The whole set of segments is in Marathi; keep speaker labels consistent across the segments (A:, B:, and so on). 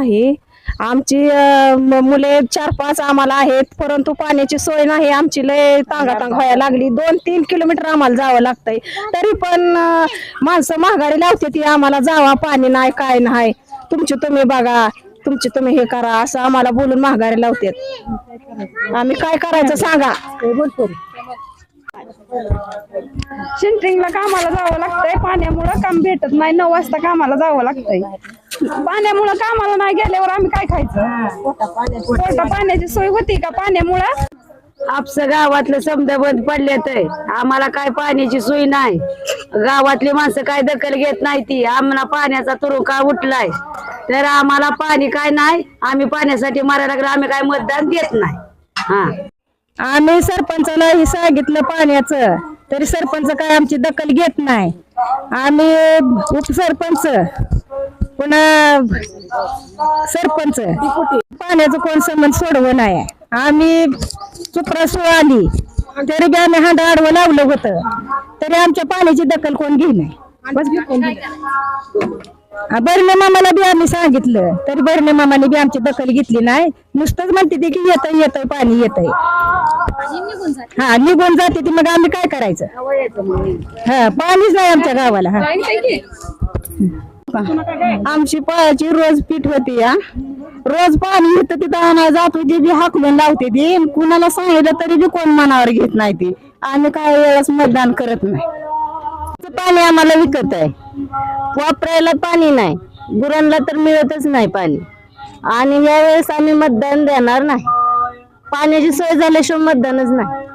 A: आहे. आमची अं, मुले चार पाच आम्हाला आहेत. परंतु पाण्याची सोय नाही. आमची लय तांगातांग व्हायला लागली. दोन तीन किलोमीटर आम्हाला जावं लागतंय. तरी पण अं, माणसं महागारी लावते ती. आम्हाला जावा पाणी नाही काय नाही. तुमची तुम्ही बघा. तुमची तुम्ही हे करा. असं आम्हाला बोलून महागारी लावतात. आम्ही काय करायचं सांगा?
B: शिंटिंगला कामाला जावं लागतंय. पाण्यामुळं काम भेटत नाही. नऊ वाजता कामाला जावं लागतंय. पाण्यामुळं कामाला नाही गेल्यावर आम्ही काय खायचं? पोटा पाण्याची सोय होती का पाण्यामुळं?
C: आपलं गावातलं समजा बंद पडल्यात आम्हाला काय पाण्याची सोय नाही. गावातली माणसं काय दखल घेत नाही ती. आम्हाला पाण्याचा तुरुंका उठलाय. तर आम्हाला पाणी काय नाही. आम्ही पाण्यासाठी मारायला लागलो आम्ही काय मतदान देत नाही. हा.
A: आम्ही सरपंचाला हे सांगितलं पाण्याचं. तरी सरपंच काय आमची दखल घेत नाही. आम्ही उपसरपंच. पुन्हा सरपंच पाण्याचं कोण संबंध सोडवं नाही. आम्ही चुप्रासू आली. तरी बी आम्ही हांडा आडवं लावलं होतं. तरी आमच्या पाण्याची दखल कोण घे नाही. बर्णे मामाला बी आम्ही सांगितलं. तरी बर्णे मामाने बी आमची दखल घेतली नाही. नुसतंच म्हणते ते की येत येत पाणी येतंय. हा निघून जाते ती. मग आम्ही काय करायचं? हा पाणीच नाही आमच्या गावाला. हा. आमची पायाची रोज पीठ होती हा. रोज पाणी येतं तिथं आणायला जातो ते बी हाकलून लावते ती. कुणाला सांगितलं तरी बी कोण मनावर घेत नाही ती. आम्ही काय वेळेस मतदान करत नाही. पाणी आम्हाला विकत आहे. वापरायला पाणी नाही. गुरांना तर मिळतच नाही पाणी. आणि यावेळेस आम्ही मतदान देणार नाही. पाण्याची सोय झाल्याशिवाय मतदानच नाही.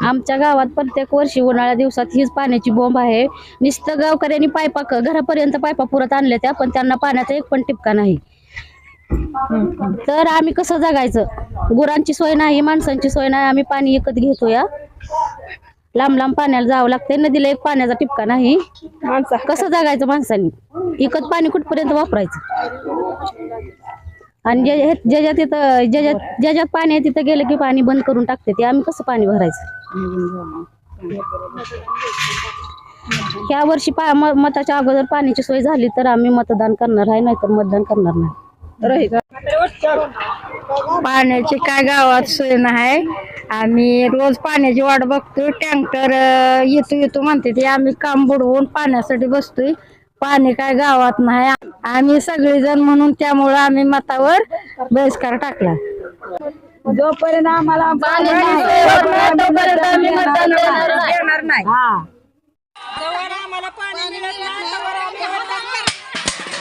D: आमच्या गावात प्रत्येक वर्षी उन्हाळ्या दिवसात हीच पाण्याची बोंब आहे. नुसतं गावकऱ्यांनी पायपा घरापर्यंत पायपा पुरत आणल्या त्या पण त्यांना पाण्याचा एक पण टिपका नाही. तर आम्ही कसं जगायचं? गुरांची सोय नाही माणसांची सोय नाही आम्ही पाणी विकत घेतो या लांब लांब पाण्याला जावं लागतंय नदीला एक पाण्याचा टिपका नाही. कसं जगायचं माणसांनी? विकत पाणी कुठपर्यंत वापरायचं? आणि जे हे- ज्याच्यात तिथं ज्याच्यात ज्याच्यात पाणी आहे तिथं गेलं की पाणी बंद करून टाकते ते आम्ही कसं पाणी भरायचं? ह्या वर्षी पा म- मताच्या अगोदर पाण्याची सोय झाली तर आम्ही मतदान करणार आहे नाहीतर मतदान करणार नाही.
A: पाण्याची काय गावात सोय नाही. आम्ही रोज पाण्याची वाट बघतोय. टँकर येतो येतो म्हणते ते. आम्ही काम बुडवून पाण्यासाठी बसतोय. पाणी काय गावात नाही. आम्ही सगळेजण म्हणून त्यामुळं आम्ही मतावर बहिष्कार टाकला.
B: जोपर्यंत आम्हाला पाणी
A: तोपर्यंत आम्ही मतदान देणार
B: देणार नाही.
A: हा.
B: आम्हाला